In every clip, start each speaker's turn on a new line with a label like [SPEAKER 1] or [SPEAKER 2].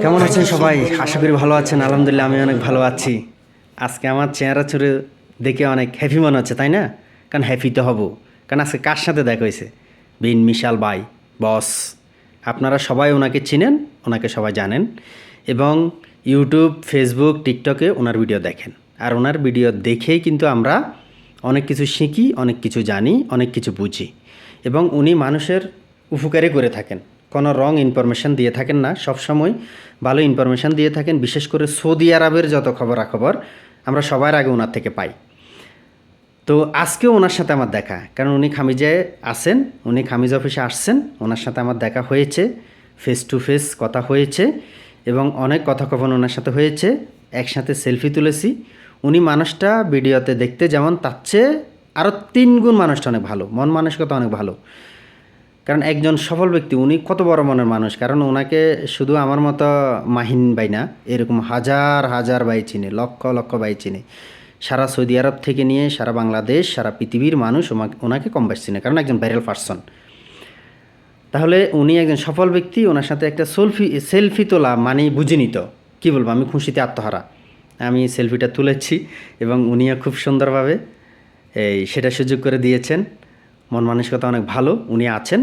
[SPEAKER 1] কেমন আছেন সবাই? আশা করি ভালো আছেন। আলহামদুলিল্লাহ আমি অনেক ভালো আছি। আজকে আমার চেহারা চুরে দেখে অনেক হ্যাপি মনে হচ্ছে তাই না? কারণ হ্যাপি তো হব। কারণ আজকে কার সাথে দেখা হয়েছে? বিন মিশাল বাই বস আপনারা সবাই ওনাকে চিনেন ওনাকে সবাই জানেন। এবং ইউটিউব ফেসবুক টিকটকে ওনার ভিডিও দেখেন। আর ওনার ভিডিও দেখেই কিন্তু আমরা অনেক কিছু শিখি অনেক কিছু জানি অনেক কিছু বুঝি। এবং উনি মানুষের উপকারী করে থাকেন। কোনো রং ইনফরমেশান দিয়ে থাকেন না। সবসময় ভালো ইনফরমেশান দিয়ে থাকেন। বিশেষ করে সৌদি আরবের যত খবরাখবর, আমরা সবার আগে ওনার থেকে পাই। তো আজকেও ওনার সাথে আমার দেখা। কারণ উনি খামিজে আসেন উনি খামিজ অফিসে আসছেন। ওনার সাথে আমার দেখা হয়েছে। ফেস টু ফেস কথা হয়েছে এবং অনেক কথা কখন ওনার সাথে হয়েছে। একসাথে সেলফি তুলেছি। উনি মানুষটা ভিডিওতে দেখতে যেমন তার চেয়ে আরও তিন গুণ মানুষটা অনেক ভালো, মন মানসিকতা অনেক ভালো। কারণ একজন সফল ব্যক্তি, উনি কত বড় মনের মানুষ, কারণ ওনাকে শুধু আমার মতো মাহিন বাই না, এরকম হাজার হাজার বাই চিনে, লক্ষ লক্ষ বাই চিনে। সারা সৌদি আরব থেকে নিয়ে সারা বাংলাদেশ, সারা পৃথিবীর মানুষ ওনাকে কম বেশ চিনে, কারণ একজন ভাইরাল পার্সন। তাহলে উনি একজন সফল ব্যক্তি ওনার সাথে একটা সেলফি সেলফি তোলা মানে বুঝে নিত, কী বলব, আমি খুশিতে আত্মহারা। আমি সেলফিটা তুলেছি এবং উনিও খুব সুন্দরভাবে এই সেটা সুযোগ করে দিয়েছেন। মন মানসিকতা অনেক ভালো, উনি আছেন।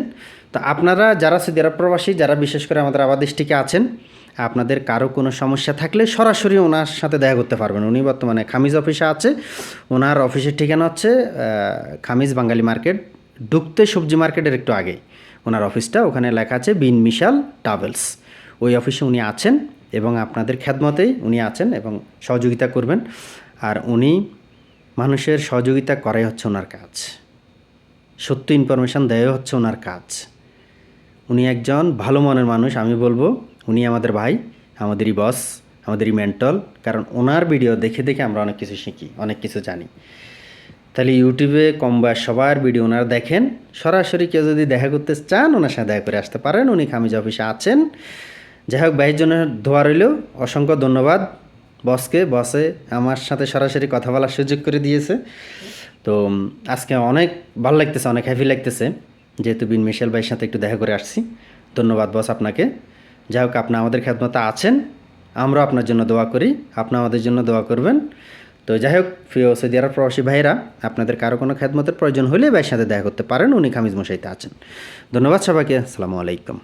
[SPEAKER 1] তো আপনারা যারা সৌদি প্রবাসী, যারা বিশেষ করে আমাদের আবাদেশটিকে আছেন, আপনাদের কারও কোনো সমস্যা থাকলে সরাসরি ওনার সাথে দেখা করতে পারবেন। উনি বর্তমানে খামিজ অফিসে আছে। ওনার অফিসের ঠিকানা হচ্ছে খামিজ বাঙালি মার্কেট ঢুকতে সবজি মার্কেটের একটু আগে ওনার অফিসটা, ওখানে লেখা আছে, বিন মিশাল ট্রাভেলস। ওই অফিসে উনি আছেন এবং আপনাদের খ্যাতমতেই উনি আছেন এবং সহযোগিতা করবেন। আর উনি মানুষের সহযোগিতা করাই হচ্ছে ওনার কাজ। সত্য ইনফরমেশান দেওয়া হচ্ছে ওনার কাজ। উনি একজন ভালো মনের মানুষ, আমি বলব উনি আমাদের ভাই, আমাদেরই বস আমাদেরই মেন্টল কারণ ওনার ভিডিও দেখে দেখে আমরা অনেক কিছু শিখি, অনেক কিছু জানি। তাহলে ইউটিউবে কম বয়স সবার ভিডিও ওনারা দেখেন। সরাসরি কেউ যদি দেখা করতে চান, ওনার সাথে দেখা করে আসতে পারেন। উনি খামিজ অফিসে আছেন। যাই হোক, ভাইয়ের জন্য ধোয়া রইল। অসংখ্য ধন্যবাদ। বসকে, বসে আমার সাথে সরাসরি কথা বলার সুযোগ করে দিয়েছে। তো, আজকে অনেক ভালো লাগতেছে, অনেক হ্যাপি লাগতেছে যেহেতু বিন মিশেল ভাইয়ের সাথে একটু দেখা করে আসছি। ধন্যবাদ বস আপনাকে। যাই হোক, আপনি আমাদের খেদমতে আছেন। আমরাও আপনার জন্য দোয়া করি। আপনি আমাদের জন্য দোয়া করবেন। তো যাই হোক, প্রিয় সৌদি আরব প্রবাসী ভাইরা আপনাদের কারও কোনো খেদমতের প্রয়োজন হলে ভাইয়ের সাথে দেখা করতে পারেন। উনি খামিজ মশাইতে আছেন। ধন্যবাদ সবাইকে। আসসালামু আলাইকুম।